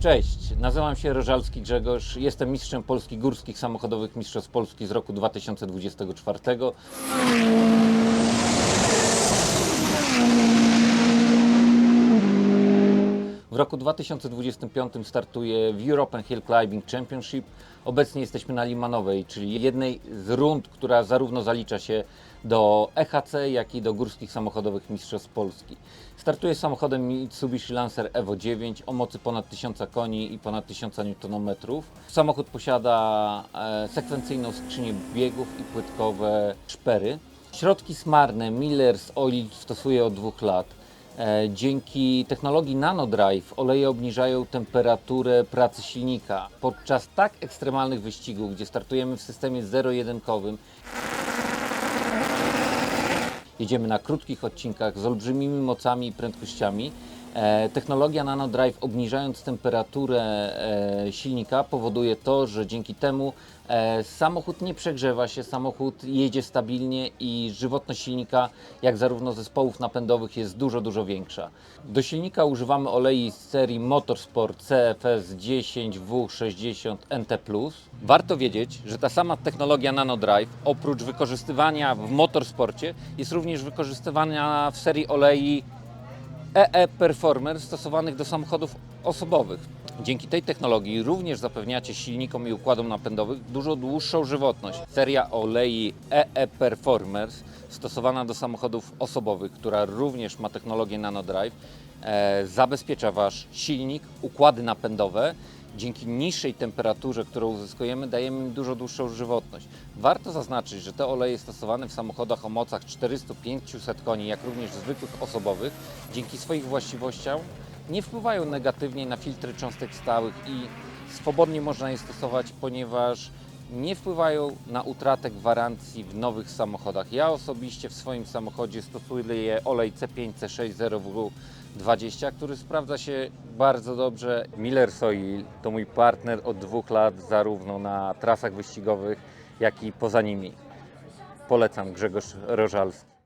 Cześć, nazywam się Rożalski Grzegorz, jestem mistrzem Polski Górskich Samochodowych Mistrzostw Polski z roku 2024. roku 2025 startuję w European Hill Climbing Championship. Obecnie jesteśmy na Limanowej, czyli jednej z rund, która zarówno zalicza się do EHC, jak i do Górskich Samochodowych Mistrzostw Polski. Startuję samochodem Mitsubishi Lancer Evo 9 o mocy ponad 1000 koni i ponad 1000 Nm. Samochód posiada e, sekwencyjną skrzynię biegów i płytkowe szpery. Środki smarne Miller's Oil stosuje od dwóch lat. E, Dzięki technologii NanoDrive oleje obniżają temperaturę pracy silnika. Podczas tak ekstremalnych wyścigów, gdzie startujemy w systemie zero-jedynkowym, jedziemy na krótkich odcinkach z olbrzymimi mocami i prędkościami. E, Technologia NanoDrive obniżając temperaturę e, silnika powoduje to, że dzięki temu e, samochód nie przegrzewa się, samochód jedzie stabilnie i żywotność silnika, jak zarówno zespołów napędowych jest dużo, dużo większa. Do silnika używamy olei z serii Motorsport CFS 10W60 NT+. Warto wiedzieć, że ta sama technologia NanoDrive oprócz wykorzystywania w motorsporcie jest również wykorzystywana w serii olei EE Performer stosowanych do samochodów osobowych. Dzięki tej technologii również zapewniacie silnikom i układom napędowych dużo dłuższą żywotność. Seria olei EE Performers stosowana do samochodów osobowych, która również ma technologię NanoDrive, e, zabezpiecza Wasz silnik, układy napędowe. Dzięki niższej temperaturze, którą uzyskujemy, dajemy im dużo dłuższą żywotność. Warto zaznaczyć, że te oleje stosowane w samochodach o mocach 400-500 koni, jak również zwykłych osobowych, dzięki swoich właściwościom nie wpływają negatywnie na filtry cząstek stałych i swobodnie można je stosować, ponieważ nie wpływają na utratę gwarancji w nowych samochodach. Ja osobiście w swoim samochodzie stosuję olej C5 C6 0W20, który sprawdza się bardzo dobrze. Miller Soil to mój partner od dwóch lat, zarówno na trasach wyścigowych, jak i poza nimi. Polecam Grzegorz Rożalski.